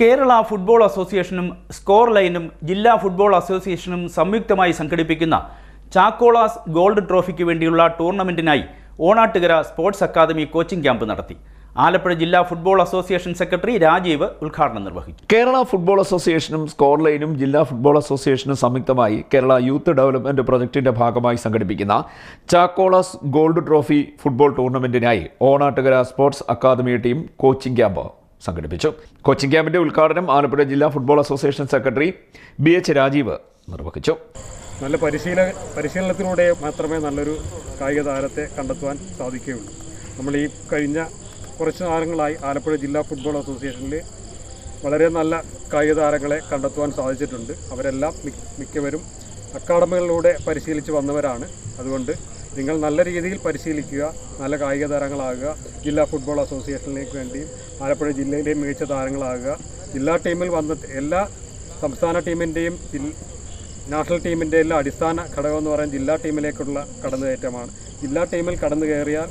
Kerala football അസോസിയേഷനും score ലൈനും ജില്ലാ ഫുട്ബോൾ അസോസിയേഷനും സംയുക്തമായി സംഘടിപ്പിക്കുന്ന ചാക്കോളാസ് ഗോൾഡ് ട്രോഫിക്ക് വേണ്ടിയുള്ള ടൂർണമെന്റിനായി Onattukara sports academy coaching camp നടത്തി. ആലപ്പുഴ ജില്ലാ ഫുട്ബോൾ അസോസിയേഷൻ സെക്രട്ടറി രാജീവ് ഉദ്ഘാടനം നിർവഹിച്ചു. കേരള ഫുട്ബോൾ അസോസിയേഷനും സ്കോർ ലൈനും ജില്ലാ ഫുട്ബോൾ അസോസിയേഷനും സംയുക്തമായി കേരള യൂത്ത് ഡെവലപ്മെന്റ് പ്രൊജക്ടിന്റെ ഭാഗമായി സംഘടിപ്പിക്കുന്ന Chackolas gold trophy football ടൂർണമെന്റിനായി Onattukara sports academy team coaching camp സംഘടിപ്പിച്ചു. കോച്ചിംഗ് ക്യാമ്പിന്റെ ഉദ്ഘാടനം ആലപ്പുഴ ജില്ലാ football association secretary B H Rajeev നിർവഹിച്ചു. നല്ല പരിശീല പരിശീലനത്തിലൂടെ മാത്രമേ നല്ലൊരു കായിക താരത്തെ കണ്ടെത്തുവാൻ സാധിക്കുകയുള്ളൂ. നമ്മൾ ഈ കഴിഞ്ഞ കുറച്ച് കാലങ്ങളായി ആലപ്പുഴ ജില്ലാ ഫുട്ബോൾ അസോസിയേഷനിൽ വളരെ നല്ല കായിക താരങ്ങളെ കണ്ടെത്തുവാൻ സാധിച്ചിട്ടുണ്ട്. അവരെല്ലാം മിക്കവരും അക്കാഡമികളിലൂടെ പരിശീലിച്ച് വന്നവരാണ്. അതുകൊണ്ട് നിങ്ങൾ നല്ല രീതിയിൽ പരിശീലിക്കുക നല്ല കായിക താരങ്ങളാകുക ജില്ലാ ഫുട്ബോൾ അസോസിയേഷനിലേക്ക് വേണ്ടിയും ആലപ്പുഴ ജില്ലയിലെയും മികച്ച താരങ്ങളാകുക. ജില്ലാ ടീമിൽ വന്ന എല്ലാ സംസ്ഥാന ടീമിന്റെയും നാഷണൽ ടീമിന്റെ എല്ലാ അടിസ്ഥാന ഘടകം എന്ന് പറയുന്നത് ജില്ലാ ടീമിലേക്കുള്ള കടന്നുകയറ്റമാണ്. ജില്ലാ ടീമിൽ കടന്നു കയറിയാൽ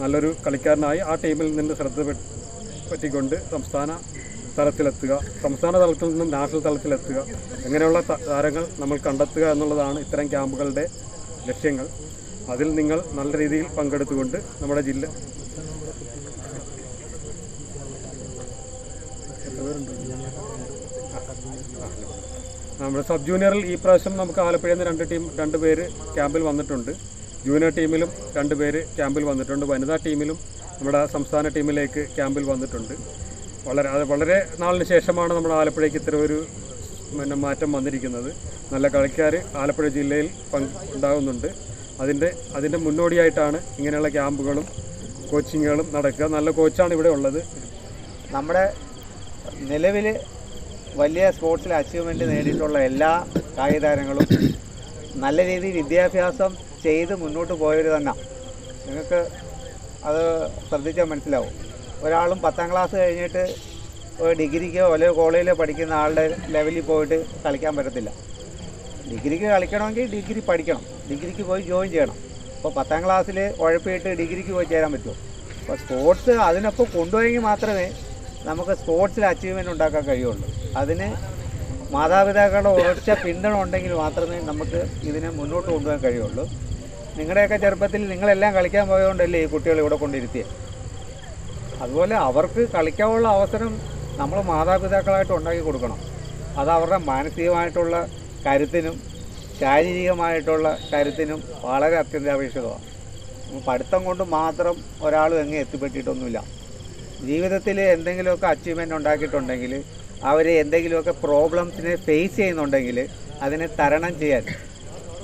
നല്ലൊരു കളിക്കാരനായി ആ ടീമിൽ നിന്ന് ശ്രദ്ധ പറ്റിക്കൊണ്ട് സംസ്ഥാന തലത്തിലെത്തുക സംസ്ഥാന തലത്തിൽ നിന്നും നാഷണൽ തലത്തിലെത്തുക. അങ്ങനെയുള്ള താരങ്ങൾ നമ്മൾ കണ്ടെത്തുക എന്നുള്ളതാണ് ഇത്തരം ക്യാമ്പുകളുടെ ലക്ഷ്യങ്ങൾ. അതിൽ നിങ്ങൾ നല്ല രീതിയിൽ പങ്കെടുത്തുകൊണ്ട് നമ്മുടെ ജില്ല നമ്മുടെ സബ് ജൂനിയറിൽ ഈ പ്രാവശ്യം നമുക്ക് ആലപ്പുഴയിൽ നിന്ന് രണ്ട് ടീം രണ്ട് പേര് ക്യാമ്പിൽ വന്നിട്ടുണ്ട്. ജൂനിയർ ടീമിലും രണ്ട് പേര് ക്യാമ്പിൽ വന്നിട്ടുണ്ട്. വനിതാ ടീമിലും നമ്മുടെ സംസ്ഥാന ടീമിലേക്ക് ക്യാമ്പിൽ വന്നിട്ടുണ്ട്. വളരെ വളരെ നാളിന് ശേഷമാണ് നമ്മുടെ ആലപ്പുഴയ്ക്ക് ഇത്ര ഒരു പിന്നെ മാറ്റം വന്നിരിക്കുന്നത്. നല്ല കളിക്കാർ ആലപ്പുഴ ജില്ലയിൽ ഉണ്ടാകുന്നുണ്ട് അതിന്റെ അതിന്റെ മുന്നോടിയായിട്ടാണ് ഇങ്ങനെയുള്ള ക്യാമ്പുകളും കോച്ചിങ്ങുകളും നടക്കുക. നല്ല കോച്ചാണ് ഇവിടെ ഉള്ളത്. നമ്മുടെ നിലവിൽ വലിയ സ്പോർട്സിൽ അച്ചീവ്മെന്റ് നേടിയിട്ടുള്ള എല്ലാ കായിക താരങ്ങളും നല്ല രീതിയിൽ വിദ്യാഭ്യാസം ചെയ്ത് മുന്നോട്ട് പോയവർ തന്നെ. നിങ്ങൾക്ക് അത് ശ്രദ്ധിച്ചാൽ മനസ്സിലാവും. ഒരാളും പത്താം ക്ലാസ് കഴിഞ്ഞിട്ട് ഡിഗ്രിക്കോ അല്ലെങ്കിൽ കോളേജിലോ പഠിക്കുന്ന ആളുടെ ലെവലിൽ പോയിട്ട് കളിക്കാൻ പറ്റത്തില്ല. ഡിഗ്രിക്ക് കളിക്കണമെങ്കിൽ ഡിഗ്രി പഠിക്കണം. ഡിഗ്രിക്ക് പോയി ജോയിൻ ചെയ്യണം. അപ്പോൾ പത്താം ക്ലാസ്സിൽ ഉഴപ്പിയിട്ട് ഡിഗ്രിക്ക് പോയി ചേരാൻ പറ്റുമോ? അപ്പോൾ സ്പോർട്സ് അതിനൊപ്പം കൊണ്ടുപോയെങ്കിൽ മാത്രമേ നമുക്ക് സ്പോർട്സിൽ അച്ചീവ്മെന്റ് ഉണ്ടാക്കാൻ കഴിയുള്ളൂ. അതിന് മാതാപിതാക്കളുടെ ഉറച്ച പിന്തുണ ഉണ്ടെങ്കിൽ മാത്രമേ നമുക്ക് ഇതിനെ മുന്നോട്ട് കൊണ്ടുപോകാൻ കഴിയുള്ളൂ. നിങ്ങളുടെയൊക്കെ ചെറുപ്പത്തിൽ നിങ്ങളെല്ലാം കളിക്കാൻ പോയതുകൊണ്ടല്ലേ ഈ കുട്ടികൾ ഇവിടെ കൊണ്ടിരുത്തിയത് അതുപോലെ അവർക്ക് കളിക്കാനുള്ള അവസരം നമ്മൾ മാതാപിതാക്കളായിട്ട് ഉണ്ടാക്കി കൊടുക്കണം. അത് അവരുടെ മാനസികമായിട്ടുള്ള കരുത്തിനും ശാരീരികമായിട്ടുള്ള കരുത്തിനും വളരെ അത്യന്താപേക്ഷിതമാണ്. പഠിത്തം കൊണ്ട് മാത്രം ഒരാൾ എങ്ങനെ എത്തിപ്പെട്ടിട്ടൊന്നുമില്ല. ജീവിതത്തിൽ എന്തെങ്കിലുമൊക്കെ അച്ചീവ്മെന്റ് ഉണ്ടാക്കിയിട്ടുണ്ടെങ്കിൽ അവർ എന്തെങ്കിലുമൊക്കെ പ്രോബ്ലംസിനെ ഫേസ് ചെയ്യുന്നുണ്ടെങ്കിൽ അതിനെ തരണം ചെയ്യാൻ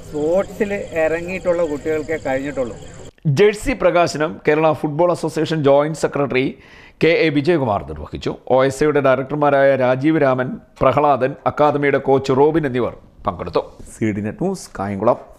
സ്പോർട്സിൽ ഇറങ്ങിയിട്ടുള്ള കുട്ടികൾക്കേ കഴിഞ്ഞിട്ടുള്ളൂ. ജേഴ്സി പ്രകാശനം Kerala football association joint secretary K A Vijayakumar നിർവഹിച്ചു. ഒ എസ് ഡയറക്ടർമാരായ രാജീവ് രാമൻ പ്രഹ്ലാദൻ അക്കാദമിയുടെ കോച്ച് റോബിൻ എന്നിവർ പങ്കെടുത്തു. C D net news Kayamkulam.